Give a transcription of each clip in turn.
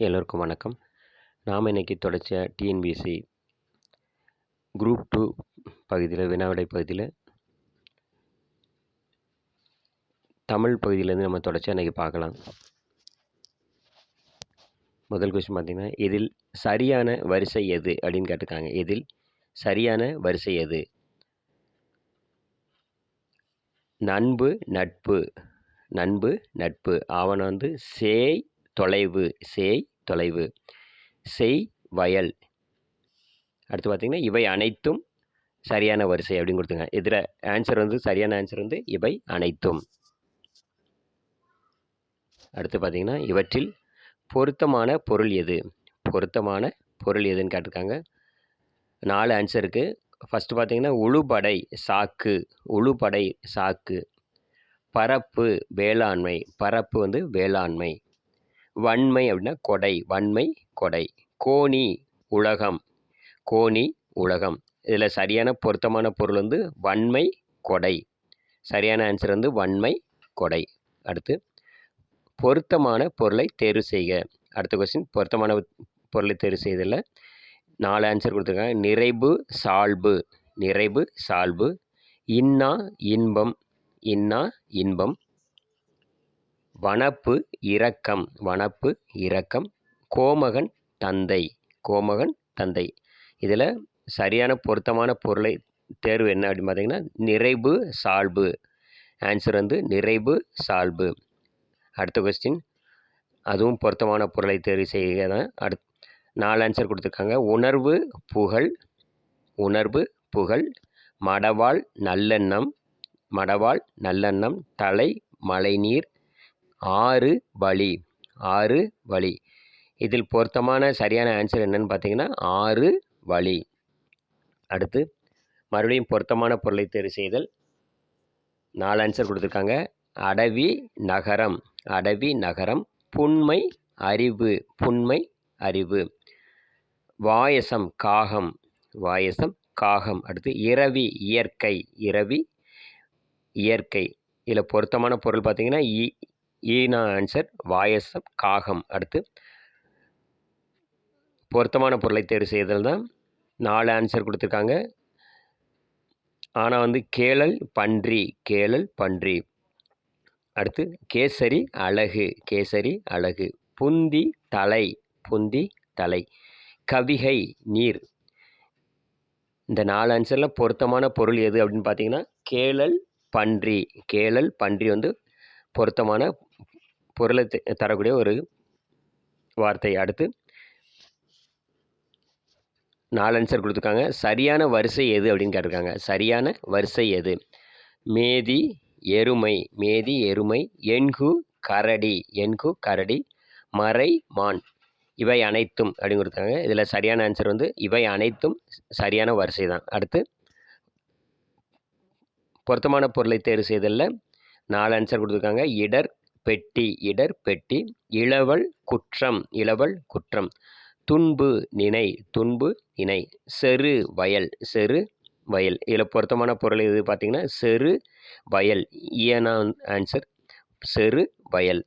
எல்லோருக்கும் வணக்கம். நாம் இன்னைக்கு தொடர்ச்சியாக டிஎன்பிஎஸ்சி குரூப் டூ பகுதியில் வினாவிடை பகுதியில் தமிழ் பகுதியிலேருந்து நம்ம தொடர்ச்சியாக இன்றைக்கி பார்க்கலாம். முதல் கொஸ்டின் பார்த்திங்கன்னா இதில் சரியான வரிசை எது அப்படின்னு கேட்டிருக்காங்க. இதில் சரியான வரிசை எது? நண்பு நட்பு. நண்பு நட்பு. அவன் வந்து சேய் தொலைவு சேய் தொலைவு. செய் வயல். அடுத்து பார்த்திங்கன்னா இவை அனைத்தும் சரியான வரிசை அப்படின்னு கொடுத்துங்க இதில் ஆன்சர் வந்து சரியான ஆன்சர் வந்து இவை அனைத்தும். அடுத்து பார்த்தீங்கன்னா இவற்றில் பொருத்தமான பொருள் எது? பொருத்தமான பொருள் எதுன்னு கேட்டிருக்காங்க. நாலு ஆன்சருக்கு ஃபஸ்ட்டு பார்த்திங்கன்னா உழுபடை சாக்கு. உழுபடை சாக்கு. பரப்பு வேளாண்மை. பரப்பு வந்து வேளாண்மை. வன்மை அப்படின்னா கொடை வன்மை கொடை. கோணி உலகம். கோணி உலகம். இதில் சரியான பொருத்தமான பொருள் வந்து வன்மை கொடை. சரியான ஆன்சர் வந்து வன்மை கொடை. அடுத்து பொருத்தமான பொருளை தேர்வு செய்க. அடுத்த கொஸ்டின் பொருத்தமான பொருளை தேர்வு செய்ததில் நாலு ஆன்சர் கொடுத்துருக்காங்க. நிறைவு சால்பு. நிறைவு சால்பு. இன்னா இன்பம். இன்னா இன்பம். வனப்பு இரக்கம் வனப்பு இரக்கம் கோமகன் தந்தை கோமகன் தந்தை. இதில் சரியான பொருத்தமான பொருளை தேர்வு என்ன அப்படின்னு பார்த்தீங்கன்னா நிறைவு சால்பு. ஆன்சர் வந்து நிறைவு சால்பு. அடுத்த கொஸ்டின் அதுவும் பொருத்தமான பொருளை தேர்வு செய்ய தான். அடுத் நாலு ஆன்சர் கொடுத்துருக்காங்க. உணர்வு புகழ் உணர்வு புகழ் மடவாள் நல்லெண்ணம் மடவாள் நல்லெண்ணம் தலை மழைநீர் ஆறு வழி ஆறு வழி இதில் பொருத்தமான சரியான ஆன்சர் என்னன்னு பார்த்தீங்கன்னா ஆறு வழி அடுத்து மறுபடியும் பொருத்தமான பொருளை தேர்வு செய்தல். நாலு ஆன்சர் கொடுத்துருக்காங்க. அடவி நகரம். அடவி நகரம். புண்மை அறிவு. புண்மை அறிவு. வாயசம் காகம். வாயசம் காகம். அடுத்து இரவி இயற்கை. இரவி இயற்கை. இதில் பொருத்தமான பொருள் பார்த்தீங்கன்னா ஈனா ஆன்சர் வாயசம் காகம். அடுத்து பொருத்தமான பொருளை தேர்வு செய்தல் தான் நாலு ஆன்சர் கொடுத்துருக்காங்க. ஆனால் வந்து கேளல் பன்றி. கேளல் பன்றி. அடுத்து கேசரி அழகு. கேசரி அழகு. புந்தி தலை. புந்தி தலை. கவிகை நீர். இந்த நாலு ஆன்சரில் பொருத்தமான பொருள் எது அப்படின்னு பார்த்தீங்கன்னா கேளல் பன்றி. கேளல் பன்றி வந்து பொருத்தமான பொருளை தரக்கூடிய ஒரு வார்த்தை அடுத்து நாலு ஆன்சர் கொடுத்துருக்காங்க. சரியான வரிசை எது அப்படின்னு கேட்டிருக்காங்க. சரியான வரிசை எது? மேதி எருமை. மேதி எருமை. எண்கு கரடி. எண்கு கரடி. மறை மான். இவை அனைத்தும் அப்படின்னு கொடுத்தாங்க இதில் சரியான ஆன்சர் வந்து இவை அனைத்தும் சரியான வரிசை தான். அடுத்து பொருத்தமான பொருளை தேர்வு செய்தலில். நாலு ஆன்சர் கொடுத்துருக்காங்க. இடர் பெட்டி இடர் பெட்டி. இளவல் குற்றம் இளவல் குற்றம். துன்பு நினை துன்பு இணை. செரு வயல். செரு வயல். இதில் பொருத்தமான பொருள் எது பார்த்தீங்கன்னா செரு வயல். இயனான் ஆன்சர் செரு வயல்.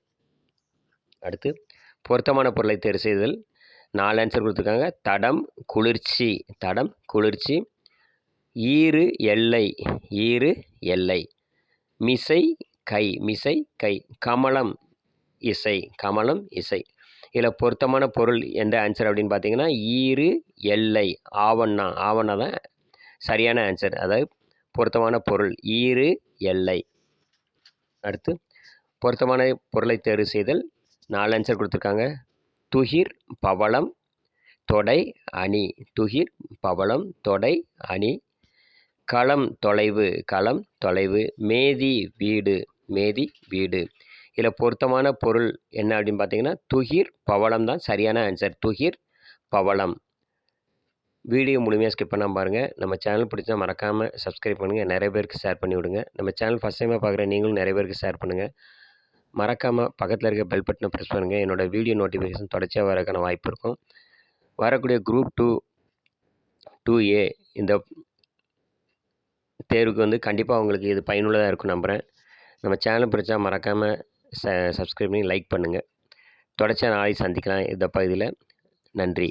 அடுத்து பொருத்தமான பொருளை தேர்வு செய்தல். நாலு ஆன்சர் கொடுத்துருக்காங்க. தடம் குளிர்ச்சி. தடம் குளிர்ச்சி. ஈறு எல்லை. ஈறு எல்லை. மிசை கை மிசை கை கமலம் இசை கமலம் இசை. இதில் பொருத்தமான பொருள் எந்த ஆன்சர் அப்படின்னு பார்த்தீங்கன்னா ஈறு எல்லை ஆவண்ணா. ஆவண்ணா தான் சரியான ஆன்சர் அதாவது பொருத்தமான பொருள் ஈறு எல்லை. அடுத்து பொருத்தமான பொருளை தேர்வு செய்தல் நாலு ஆன்சர் கொடுத்துருக்காங்க. துகிர் பவளம் தொடை அணி. துகிர் பவளம் தொடை அணி. களம் தொலைவு களம் தொலைவு மேதி வீடு மேதி வீடு. இதில் பொருத்தமான பொருள் என்ன அப்படின்னு பார்த்தீங்கன்னா துகிர் பவளம் தான் சரியான ஆன்சர் துகிர் பவளம். வீடியோ முழுமையாக ஸ்கிப் பண்ணால் பாருங்கள் நம்ம சேனல் பிடிச்சா மறக்காமல் சப்ஸ்கிரைப் பண்ணுங்கள் நிறைய பேருக்கு ஷேர் பண்ணி விடுங்க. நம்ம சேனல் ஃபஸ்ட் டைமாக பார்க்குற நீங்களும் நிறைய பேருக்கு ஷேர் பண்ணுங்கள் மறக்காமல் பக்கத்தில் இருக்க பெல் பட்டனை ப்ரெஸ் பண்ணுங்கள் என்னோடய வீடியோ நோட்டிஃபிகேஷன் தொடர்ச்சியாக வரக்கான வாய்ப்பு இருக்கும். வரக்கூடிய குரூப் டூ டூ ஏ இந்த தேர்வுக்கு வந்து கண்டிப்பாக உங்களுக்கு இது பயனுள்ளதாக இருக்கும் நம்புகிறேன் நம்ம சேனல் பிடிச்சா மறக்காமல் ச சப்ஸ்கிரைப் பண்ணி லைக் பண்ணுங்கள் தொடர்ச்சியாக நாளை சந்திக்கலாம். இந்த பகுதியில் நன்றி.